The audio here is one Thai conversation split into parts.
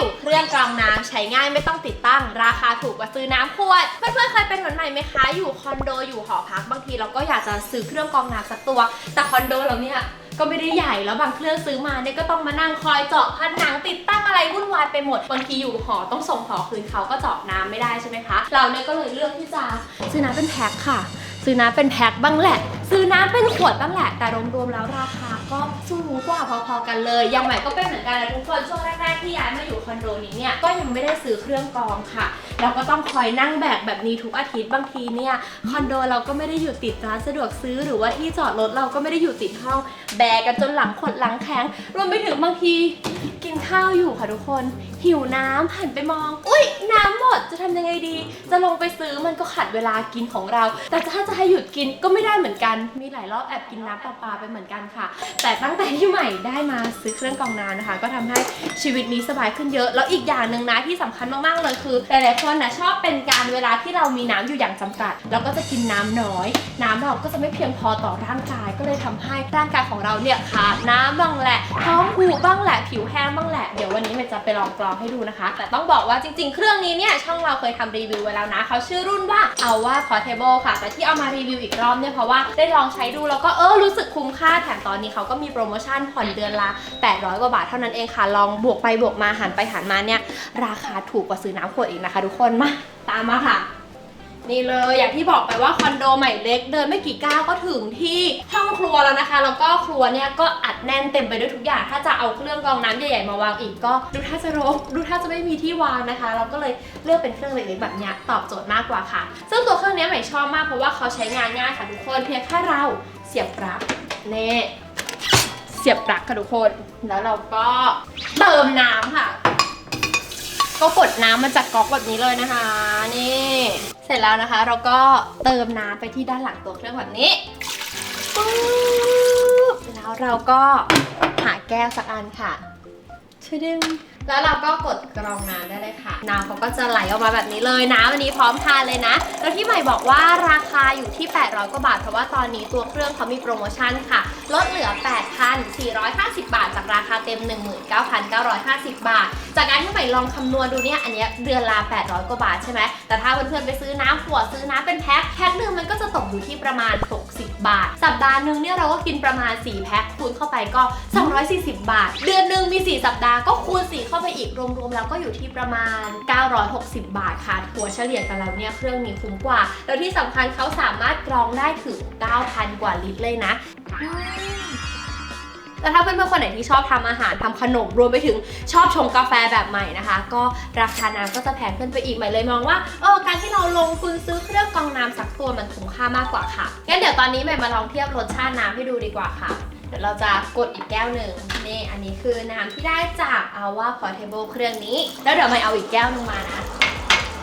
วเครื่องกรองน้ำใช้ง่ายไม่ต้องติดตั้ง ราคาถูกกว่าซื้อน้ำขวด เพื่อนๆเคยเป็นเหมือนใหม่ไหมคะ อยู่คอนโดอยู่หอพักบางทีเราก็อยากจะซื้อเครื่องกรองน้ำสักตัว แต่คอนโดเราเนี่ยก็ไม่ได้ใหญ่แล้วบางเครื่องซื้อมาเนี่ยก็ต้องมานั่งคอยเจาะผนังติดตั้งอะไรวุ่นวายไปหมดบางทีอยู่หอต้องส่งหอคืนเขาก็เจาะน้ำไม่ได้ใช่ไหมคะ เราเนี่ยก็เลยเลือกที่จะซื้อน้ำเป็นแพ็คค่ะ ซื้อน้ำเป็นแพ็คบ้างแหละ ซื้อน้ำเป็นขวดบ้างแหละ แต่รวมๆแล้วราคา ก็สูงกว่าพอๆกันเลย ยังใหม่ก็เป็นเหมือนกันนะทุกคนช่วงแรกๆที่ย้ายมาอยู่คอนโดนี้เนี่ยก็ยังไม่ได้ซื้อเครื่องกรองค่ะเราก็ต้องคอยนั่งแบกแบบนี้ทุกอาทิตย์บางทีเนี่ยคอนโดเราก็ไม่ได้อยู่ติดร้านสะดวกซื้อหรือว่าที่จอดรถเราก็ไม่ได้อยู่ติดห้องแบกกันจนหลังขดหลังแข็งรวมไปถึงบางทีกินข้าวอยู่ค่ะทุกคน หิวน้ำหันไปมอง อุ้ยน้ำหมดจะทำยังไงดี จะลงไปซื้อมันก็ขัดเวลากินของเรา แต่ถ้าจะให้หยุดกินก็ไม่ได้เหมือนกัน มีหลายรอบแอบกินน้ำประปาไปเหมือนกันค่ะแต่ตั้งแต่ที่ใหม่ได้มาซื้อเครื่องกรองน้ำนะคะ ก็ทำให้ชีวิตนี้สบายขึ้นเยอะ แล้วอีกอย่างหนึ่งนะที่สำคัญมากๆเลยคือหลายๆคนนะชอบเป็นการเวลาที่เรามีน้ำอยู่อย่างจำกัด เราก็จะกินน้ำน้อย น้ำเราก็จะไม่เพียงพอต่อร่างกาย ก็เลยทำให้ร่างกายของเราเนี่ยขาดน้ำบ้างแหละท้องผูกบ้างแหละผิวแห้งบ้างแหละเดี๋ยววันนี้มันจะไปลองกรองให้ดูนะคะ แต่ต้องบอกว่าจริง ๆ เครื่องนี้เนี่ยช่องเราเคยทำรีวิวไว้แล้วนะเขาชื่อรุ่นว่าเอาว่า Portable ค่ะ แต่ที่เอามารีวิวอีกรอบเนี่ยเพราะว่าได้ลองใช้ดูแล้วก็เออรู้สึกคุ้มค่าแถมตอนนี้เขาก็มีโปรโมชั่นผ่อนเดือนละ 800 กว่าบาทเท่านั้นเองค่ะ ลองบวกไปบวกมาหันไปหันมาเนี่ย ราคาถูกกว่าซื้อน้ำขวดอีกนะคะ ทุกคนมาตามมาค่ะนี่เลยอย่างที่บอกไปว่าคอนโดใหม่เล็กเดินไม่กี่ก้าวก็ถึงที่ห้องครัวแล้วนะคะ แล้วก็ครัวเนี่ยก็อัดแน่นเต็มไปด้วยทุกอย่าง ถ้าจะเอาเครื่องกรองน้ำใหญ่ๆมาวางอีกก็ ดูท่าจะรกดูท่าจะไม่มีที่วางนะคะ เราก็เลยเลือกเป็นเครื่องเล็กๆแบบเนี้ยตอบโจทย์มากกว่าค่ะ ซึ่งตัวเครื่องนี้ใหม่ชอบมากเพราะว่าเขาใช้งานง่ายค่ะทุกคนเพียงแค่เราเสียบปลั๊กเน่ สียบปลั๊กค่ะทุกคน แล้วเราก็เติมน้ำค่ะ ก็กดน้ำมาจากก๊อกแบบนี้เลยนะคะ นี่ เสร็จแล้วนะคะ เราก็เติมน้ำไปที่ด้านหลังตัวเครื่องแบบนี้ปุ๊บแล้วเราก็หาแก้วสักอันค่ะชะดึง แล้วเราก็กดกรองน้ำได้เลยค่ะ น้ำเขาก็จะไหลออกมาแบบนี้เลยนะวันนี้พร้อมทานเลยนะ แล้วที่ใหม่บอกว่าราคาอยู่ที่ 800 กว่าบาท เพราะว่าตอนนี้ตัวเครื่องเขามีโปรโมชั่นค่ะ ลดเหลือ 8,450 บาท จากราคาเต็ม 19,950 บาท จากการที่ใหม่ลองคำนวณดูเนี่ย อันเนี้ยเดือนละ800 กว่าบาทใช่ไหม แต่ถ้าเพื่อนๆไปซื้อน้ำขวดซื้อน้ำเป็นแพ็ค แพ็คหนึ่งมันก็จะตกอยู่ที่ประมาณ 60 บาท สัปดาห์หนึ่งเนี่ยเราก็กินประมาณ 4 แพ็คคูณเข้าไปก็ 240 บาท เดือนหนึ่งมี 4 สัปดาห์ก็คูณ 4 เข้าไปอีกรวมๆแล้วก็อยู่ที่ประมาณ 960 บาทค่ะถัวเฉลี่ยกันแล้วเนี่ยเครื่องนี้คุ้มกว่า แล้วที่สำคัญเขาสามารถกรองได้ถึง 9,000 กว่าลิตรเลยนะแล้วถ้าเพื่อนๆคนไหนที่ชอบทำอาหารทำขนมรวมไปถึงชอบชงกาแฟแบบใหม่นะคะ ก็ราคาน้ำก็จะแพงขึ้นไปอีกใหม่เลยมองว่าเออการที่เราลงทุนซื้อเครื่องกรองน้ำสักตัวมันคุ้มค่ามากกว่าค่ะงั้นเดี๋ยวตอนนี้ใหม่มาลองเทียบรสชาติน้ำให้ดูดีกว่าค่ะ เดี๋ยวเราจะกดอีกแก้วหนึ่งนี่อันนี้คือน้ำที่ได้จากเอาว่า portable เครื่องนี้ แล้วเดี๋ยวใหม่เอาอีกแก้วหนึงมานะ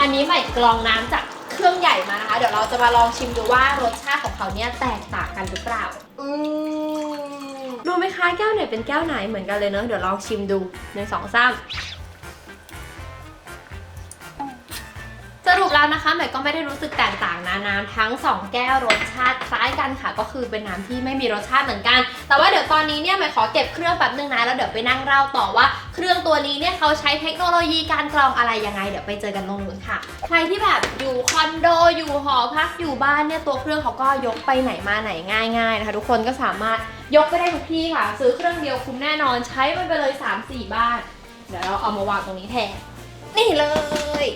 อันนี้ใหม่กรองน้ำจากเครื่องใหญ่มานะคะ เดี๋ยวเราจะมาลองชิมดูว่ารสชาติของเขาเนี่ยแตกต่างกันหรือเปล่า อืมรู้ไหมคะแก้วไหนเป็นแก้วไหนเหมือนกันเลยเนอะเดี๋ยวลองชิมดูหนึ่งสองสาม แล้วนะคะใหม่ก็ไม่ได้รู้สึกแตกต่างนะน้ำทั้ง 2 แก้วรสชาติคล้ายกันค่ะ ก็คือเป็นน้ำที่ไม่มีรสชาติเหมือนกัน แต่ว่าเดี๋ยวตอนนี้เนี่ยใหม่ขอเก็บเครื่องแป๊บนึงนะแล้วเดี๋ยวไปนั่งเล่าต่อว่าเครื่องตัวนี้เนี่ยเขาใช้เทคโนโลยีการกรองอะไรยังไง เดี๋ยวไปเจอกันตรงนู้นค่ะ ใครที่แบบอยู่คอนโดอยู่หอพักอยู่บ้านเนี่ยตัวเครื่องเขาก็ยกไปไหนมาไหนง่ายๆนะคะทุกคนก็สามารถยกไปได้ทุกที่ค่ะ ซื้อเครื่องเดียวคุ้มแน่นอนใช้มันไปเลย 3-4 บ้าน เดี๋ยวเราเอามาวางตรงนี้แทนนี่เลย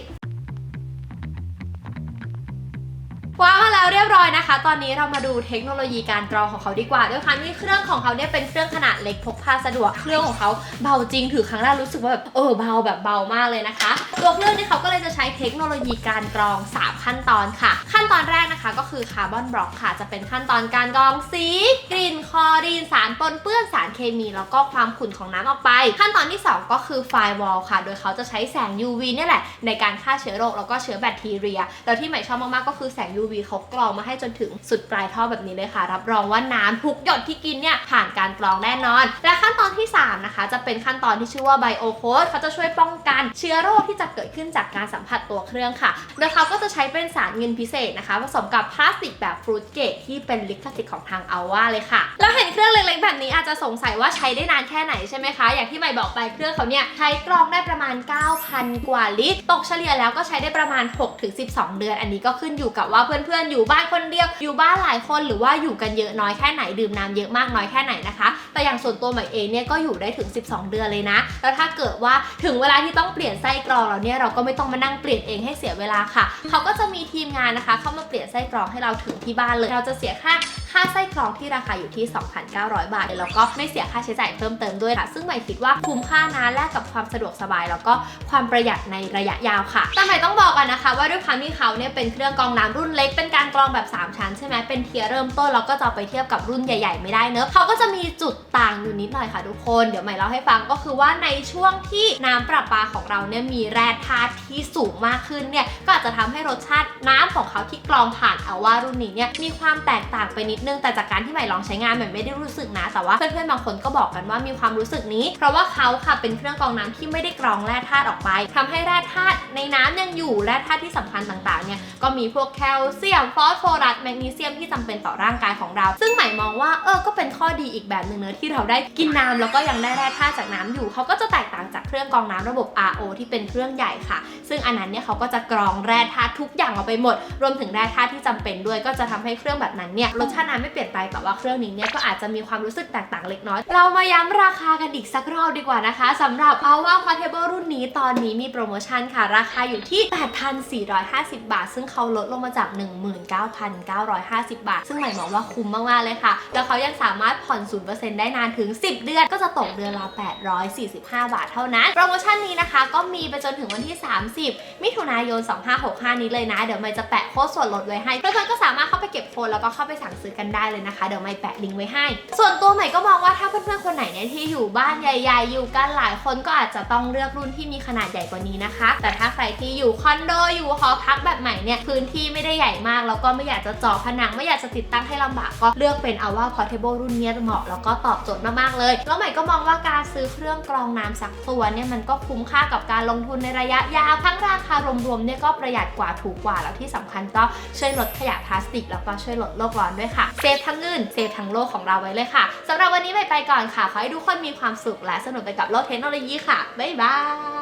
เรียบร้อยนะคะ ตอนนี้เรามาดูเทคโนโลยีการกรองของเขาดีกว่า ด้วยความที่เครื่องของเขาเนี่ยเป็นเครื่องขนาดเล็กพกพาสะดวก เครื่องของเขาเบาจริง ถือครั้งแรกรู้สึกว่าแบบเออเบาแบบเบามากเลยนะคะ ตัวเครื่องเนี่ยเขาก็เลยจะใช้เทคโนโลยีการกรอง 3 ขั้นตอนค่ะ ขั้นตอนแรกนะคะก็คือคาร์บอนบล็อกค่ะ จะเป็นขั้นตอนการกรองสีกลิ่นคลอรีนสารปนเปื้อนสารเคมี แล้วก็ความขุ่นของน้ำออกไป ขั้นตอนที่ 2 ก็คือไฟวอลค่ะ โดยเขาจะใช้แสง UV เนี่ยแหละในการฆ่าเชื้อโรคแล้วก็เชื้อแบคทีเรียแล้วที่ใหม่ชอบมากๆก็คือแสง UV เขากรองมาให้จนถึงสุดปลายท่อแบบนี้เลยค่ะ รับรองว่าน้ำทุกหยดที่กินเนี่ยผ่านการกรองแน่นอน และขั้นตอนที่ 3 นะคะ จะเป็นขั้นตอนที่ชื่อว่าไบโอโคดเขาจะช่วยป้องกันเชื้อโรคที่จะเกิดขึ้นจากการสัมผัสตัวเครื่องค่ะโดยเขาก็จะใช้เป็นสารเงินพิเศษนะคะ ผสมกับพลาสติกแบบฟรุตเกตที่เป็นลิขสิทธิ์ของทางเอาว่าเลยค่ะแล้วเห็นเครื่องเล็กๆแบบนี้อาจจะสงสัยว่าใช้ได้นานแค่ไหนใช่ไหมคะ อย่างที่ใหม่บอกไปเครื่องเขาเนี่ยใช้กรองได้ประมาณ 9,000 กว่าลิตร ตกเฉลี่ยแล้วก็ใช้ได้ประมาณ 6-12 เดือน อันนี้ก็ขึ้นอยู่กับว่าเพื่อนๆอยู่บ้านคนเดียว อยู่บ้านหลายคนหรือว่าอยู่กันเยอะน้อยแค่ไหนดื่มน้ำเยอะมากน้อยแค่ไหนนะคะ แต่อย่างส่วนตัวใหม่เองเนี่ยก็อยู่ได้ถึง 12 เดือนเลยนะ แล้วถ้าเกิดว่าถึงเวลาที่ต้องเปลี่ยนไส้กรองแล้วเนี่ยเราก็ไม่ต้องมานั่งเปลี่ยนเองให้เสียเวลาค่ะ เขาก็จะมีทีมงานนะคะ เข้ามาเปลี่ยนไส้กรองให้เราถึงที่บ้านเลย เราจะเสียค่า ค่าไส้กรองที่ราคาอยู่ที่ 2,900 บาทแล้วก็ไม่เสียค่าใช้จ่ายเพิ่มเติมด้วยค่ะ ซึ่งใหม่คิดว่าคุ้มค่านะแลกกับความสะดวกสบาย แล้วก็ความประหยัดในระยะยาวค่ะแต่ใหม่ต้องบอกกันนะคะ ว่าด้วยความที่เขาเนี่ยเป็นเครื่องกรองน้ำรุ่นเล็กเป็นการกรองแบบ 3 ชั้นใช่ไหมเป็นเทียร์เริ่มต้นเราก็จะไปเทียบกับรุ่นใหญ่ ๆ ไม่ได้เนอะเขาก็จะมีจุดต่างอยู่นิดหน่อยค่ะทุกคนเดี๋ยวใหม่เล่าให้ฟังก็คือว่าในช่วงที่น้ำประปาของเราเนี่ยมีแร่ธาตุที่สูงมากขึ้นเนี่ยก็อาจจะทำให้รสชาติน้ำของเขาที่กรองผ่านเอาว่ารุ่นนี้เนี่ยมีความแตกต่างไปนิดนึง แต่จากการที่ใหม่ลองใช้งานใหม่ไม่ได้รู้สึกนะ แต่ว่าเพื่อนๆบางคนก็บอกกันว่ามีความรู้สึกนี้ เพราะว่าเขาค่ะเป็นเครื่องกรองน้ำที่ไม่ได้กรองแร่ธาตุออกไปทำให้แร่ธาตุในน้ำยังอยู่แร่ธาตุที่สำคัญต่างๆเนี่ยก็มีพวกแคลเซียมฟอสฟอรัสแมกนีเซียมที่จำเป็นต่อร่างกายของเรา ซึ่งใหม่มองว่าเออก็เป็นข้อดีอีกแบบหนึ่งเนอะที่เราได้กินน้ำแล้วก็ยังได้แร่ธาตุจากน้ำอยู่เขาก็จะแตกต่างจาก เครื่องกรองน้ำระบบ RO ที่เป็นเครื่องใหญ่ค่ะ ซึ่งอันนั้นเนี่ยเขาก็จะกรองแร่ธาตุทุกอย่างออกไปหมด รวมถึงแร่ธาตุที่จำเป็นด้วย ก็จะทำให้เครื่องแบบนั้นเนี่ยรสชาติน้ำไม่เปลี่ยนไปแต่ว่าเครื่องนี้เนี่ยก็อาจจะมีความรู้สึกแตกต่างเล็กน้อย เรามาย้ำราคากันอีกสักรอบดีกว่านะคะสำหรับ a w a Portable รุ่นนี้ตอนนี้มีโปรโมชั่นค่ะ ราคาอยู่ที่ 8,450 บาท ซึ่งเขาลดลงมาจาก 19,950 บาท ซึ่งหม่มองว่าคุ้มมากๆเลยค่ะ แล้วเขายังสามารถผ่อน 0%ได้นานถึง 10 เดือน ก็จะตกเดือนละ 845 บาทเท่านั้นโปรโมชั่นนี้นะคะ ก็มีไปจนถึงวันที่ 30 มิถุนายน 2565 นี้เลยนะ เดี๋ยวใหม่จะแปะโค้ดส่วนลดไว้ให้เพื่อนๆก็สามารถเข้าไปเก็บโค้ดแล้วก็เข้าไปสั่งซื้อกันได้เลยนะคะ เดี๋ยวใหม่แปะลิงก์ไว้ให้ ส่วนตัวใหม่ก็มองว่าถ้าเพื่อนๆคนไหนเนี่ยที่อยู่บ้านใหญ่ๆ อยู่กันหลายคนก็อาจจะต้องเลือกรุ่นที่มีขนาดใหญ่กว่านี้นะคะ แต่ถ้าใครที่อยู่คอนโดอยู่หอพักแบบใหม่เนี่ยพื้นที่ไม่ได้ใหญ่มาก แล้วก็ไม่อยากจะจาะผนังไม่อยากจะติดตั้งให้ลำบากก็เลือกเป็น a w a Portable รุ่นนี้เหมาะแล้วก็ตอบโจทย์มากๆเลย แล้วใหม่ก็มองว่าการซื้อเครื่องกรองน้ำสักตัวเนี่ยมันก็คุ้มค่ากับการลงทุนในระยะยาวทั้งราคารวมๆเนี่ยก็ประหยัดกว่าถูกกว่าแล้วที่สำคัญก็ช่วยลดขยะพลาสติก แล้วก็ช่วยลดโลกร้อนด้วยค่ะเซฟทั้งเงินเซฟทั้งโลกของเราไว้เลยค่ะสำหรับวันนี้ไปไปก่อนค่ะขอให้ทุกคนมีความสุขและสนุกไปกับโลกเทคโนโลยีค่ะบ๊ายบาย